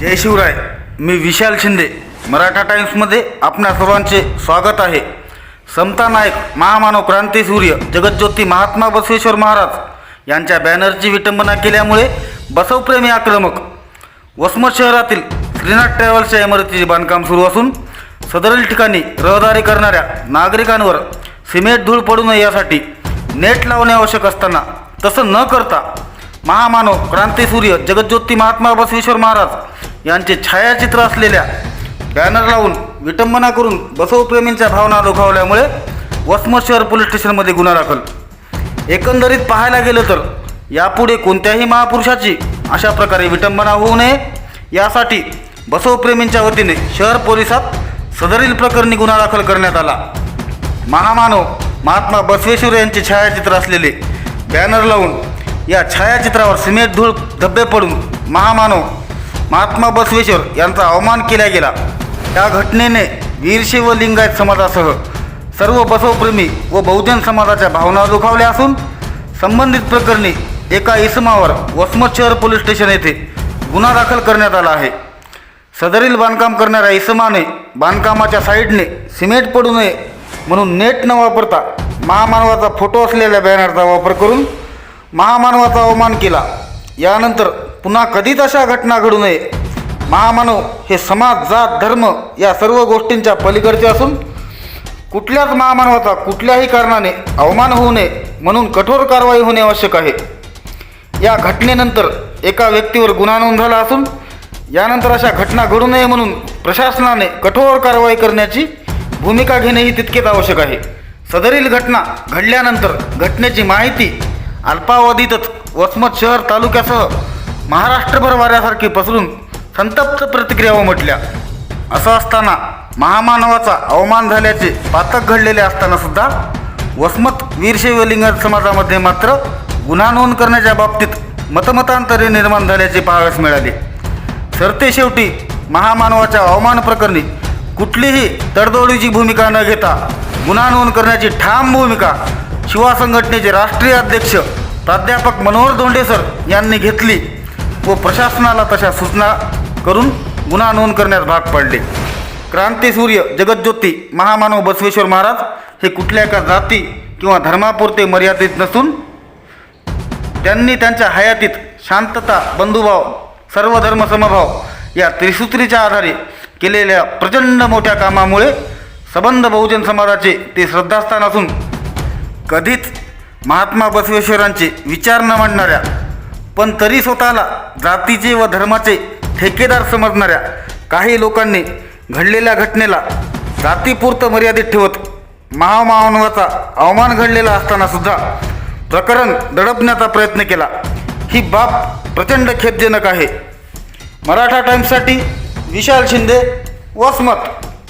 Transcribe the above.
जय शिवराय. मी विशाल शिंदे. मराठा टाइम्समध्ये आपणा सर्वांचे स्वागत आहे. समता नायक महामानव क्रांतीसूर्य जगज्योती महात्मा बसवेश्वर महाराज यांच्या बॅनरची विटंबना केल्यामुळे बसवप्रेमी आक्रमक. वसमत शहरातील श्रीनाथ ट्रॅव्हल्सच्या इमारतीचे बांधकाम सुरू असून सदरील ठिकाणी रहदारी करणाऱ्या नागरिकांवर सिमेंट धूळ पडू नये यासाठी नेट लावणे आवश्यक असताना तसं न करता महामानव क्रांतीसूर्य जगज्योती महात्मा बसवेश्वर महाराज यांचे छायाचित्र असलेल्या बॅनर लावून विटंबना करून बसवप्रेमींच्या भावना दुखावल्यामुळे वसमत शहर पोलीस स्टेशनमध्ये गुन्हा दाखल. एकंदरीत पाहायला गेलं तर यापुढे कोणत्याही महापुरुषाची अशा प्रकारे विटंबना होऊ नये. यासाठी बसवप्रेमींच्या वतीने शहर पोलिसात सदरील प्रकरणी गुन्हा दाखल करण्यात आला. महामानव महात्मा बसवेश्वर यांचे छायाचित्र असलेले बॅनर लावून या छायाचित्रावर सिमेंट धूळ धब्बे पडून महामानव महात्मा बसवेश्वर यांचा अवमान केला गेला. त्या घटनेने वीरशैव लिंगायत समाजासह सर्व बसवप्रेमी व बहुजन समाजाच्या भावना दुखावल्या असून संबंधित प्रकरणी एका इसमावर वसमत शहर पोलीस स्टेशन येथे गुन्हा दाखल करण्यात आला आहे. सदरील बांधकाम करणाऱ्या इसमाने बांधकामाच्या साईडने सिमेंट पडू नये म्हणून नेट न वापरता महामानवाचा फोटो असलेल्या बॅनरचा वापर करून महामानवाचा अवमान केला. यानंतर पुन्हा कधीच अशा घटना घडू नये. महामानव हे समाज जात धर्म या सर्व गोष्टींच्या पलीकडचे असून कुठल्याच महामानवाचा कुठल्याही कारणाने अवमान होऊ नये म्हणून कठोर कारवाई होणे आवश्यक आहे. या घटनेनंतर एका व्यक्तीवर गुन्हा नोंद झाला असून यानंतर अशा घटना घडू नये म्हणून प्रशासनाने कठोर कारवाई करण्याची भूमिका घेणेही तितकेच आवश्यक आहे. सदरील घटना घडल्यानंतर घटनेची माहिती अल्पावधीतच वसमत शहर तालुक्यासह महाराष्ट्रभर वाऱ्यासारखी पसरून संतप्त प्रतिक्रिया उमटल्या. असं असताना महामानवाचा अवमान झाल्याचे पातक घडलेले असताना सुद्धा वसमत वीरशैव समाजामध्ये मात्र गुन्हा नोंद करण्याच्या बाबतीत मतमतांतरे निर्माण झाल्याचे पाहावयास मिळाले. सरते शेवटी महामानवाच्या अवमान प्रकरणी कुठलीही तडजोडीची भूमिका न घेता गुन्हा नोंद करण्याची ठाम भूमिका शिवा संघटनेचे राष्ट्रीय अध्यक्ष प्राध्यापक मनोहर धोंडे सर यांनी घेतली व प्रशासनाला तशा सूचना करून गुन्हा नोंद करण्यास भाग पाडले. क्रांतीसूर्य जगज्योती महामानव बसवेश्वर महाराज हे कुठल्या एका जाती किंवा धर्मापुरते मर्यादित नसून त्यांनी त्यांच्या हयातीत शांतता बंधुभाव सर्व धर्मसमभाव या त्रिसूत्रीच्या आधारे केलेल्या प्रचंड मोठ्या कामामुळे सबंध बहुजन समाजाचे ते श्रद्धास्थान असून कधीच महात्मा बसवेश्वरांचे विचार न मांडणाऱ्या पण तरी स्वतःला जातीचे व धर्माचे ठेकेदार समजणाऱ्या काही लोकांनी घडलेल्या घटनेला जातीपुरतं मर्यादित ठेवत महामानवाचा अवमान घडलेला असताना सुद्धा प्रकरण दडपण्याचा प्रयत्न केला. ही बाब प्रचंड खेदजनक आहे. मराठा टाइम्ससाठी विशाल शिंदे वसमत.